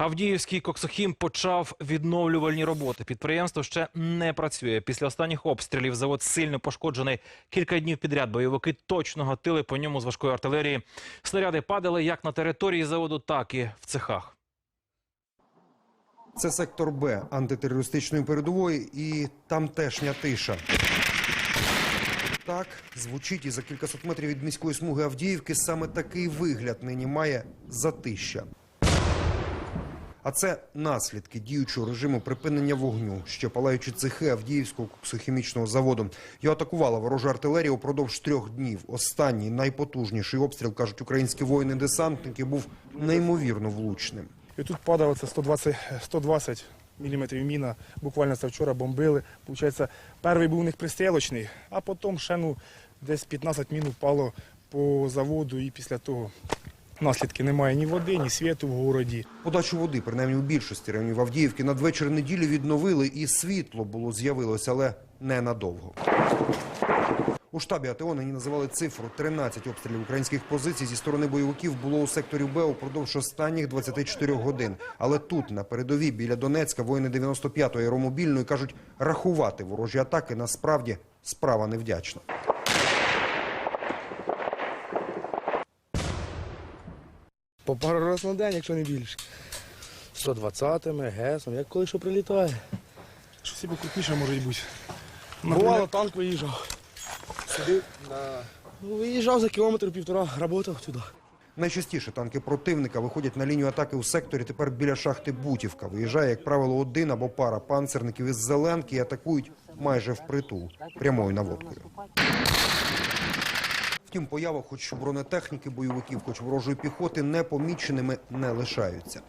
Авдіївський коксохім почав відновлювальні роботи. Підприємство ще не працює. Після останніх обстрілів завод сильно пошкоджений. Кілька днів підряд бойовики точно гатили по ньому з важкої артилерії. Снаряди падали як на території заводу, так і в цехах. Це сектор Б антитерористичної передової і тамтешня тиша. Так звучить і за кількасот метрів від міської смуги Авдіївки саме такий вигляд нині має затища. А це наслідки діючого режиму припинення вогню, ще палаючи цехи Авдіївського коксохімічного заводу. Його атакувала ворожа артилерія упродовж трьох днів. Останній найпотужніший обстріл, кажуть українські воїни-десантники, був неймовірно влучним. І тут падало це 120, 120 мм міна. Буквально це вчора бомбили. Получається, перший був у них пристрілочний, а потім ще ну, десь 15 мін впало по заводу і після того наслідки немає ні води, ні світу в городі. Подачу води, принаймні у більшості районів Авдіївки, надвечір неділі відновили і світло було з'явилося, але ненадовго. У штабі АТО нині називали цифру 13 обстрілів українських позицій зі сторони бойовиків було у секторі Б упродовж останніх 24 годин. Але тут, на передовій, біля Донецька, воїни 95-ї аеромобільної кажуть, рахувати ворожі атаки насправді справа невдячна. По пару разів на день, якщо не більше. 120-ми, ГЕСом, як коли що прилітає. Що собі крупніше може й бути. Бувало, танк виїжджав. Сюди на... Ну, виїжджав за кілометр півтора, працював туди. Найчастіше танки противника виходять на лінію атаки у секторі тепер біля шахти Бутівка. Виїжджає, як правило, один або пара панцерників із Зеленки і атакують майже впритул, прямою наводкою. Втім, поява хоч бронетехніки бойовиків, хоч ворожої піхоти, непоміченими не лишаються.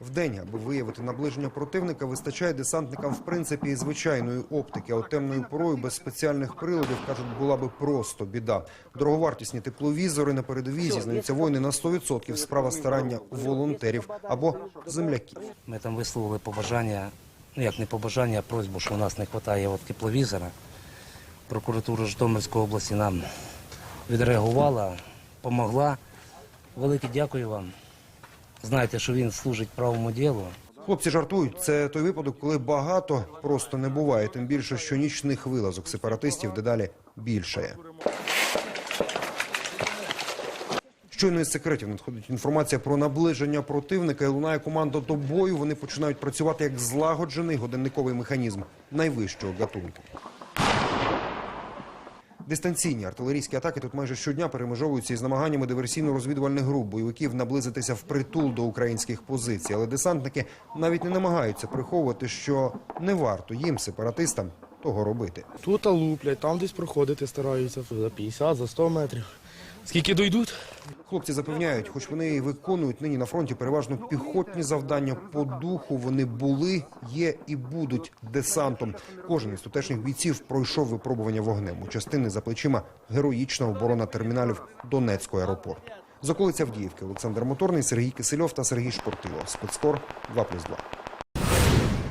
Вдень, аби виявити наближення противника, вистачає десантникам в принципі і звичайної оптики, а от темною порою без спеціальних приладів, кажуть, була би просто біда. Дороговартісні тепловізори на передовій зізнаються воїни на 100% справа старання волонтерів або земляків. Ми там висловили побажання, ну як не побажання, а просьбу, що у нас не вистачає от тепловізора. Прокуратура Житомирської області нам відреагувала, допомогла. Велике дякую вам. Знаєте, що він служить правому ділу. Хлопці жартують, це той випадок, коли багато просто не буває. Тим більше, що нічних вилазок сепаратистів дедалі більшає. Щойно із секретів надходить інформація про наближення противника і лунає команда до бою. Вони починають працювати як злагоджений годинниковий механізм найвищого гатунку. Дистанційні артилерійські атаки тут майже щодня перемежовуються із намаганнями диверсійно-розвідувальних груп бойовиків наблизитися в притул до українських позицій. Але десантники навіть не намагаються приховувати, що не варто їм, сепаратистам, того робити. Тут луплять, там десь проходити стараються за 50, за 100 метрів. Скільки дойдуть? Хлопці запевняють, хоч вони і виконують нині на фронті переважно піхотні завдання по духу, вони були, є і будуть десантом. Кожен із тутешніх бійців пройшов випробування вогнем. У частини за плечима героїчна оборона терміналів Донецького аеропорту. З околиць Авдіївки Олександр Моторний, Сергій Кисельов та Сергій Шпортило. Спецкор 2+,2.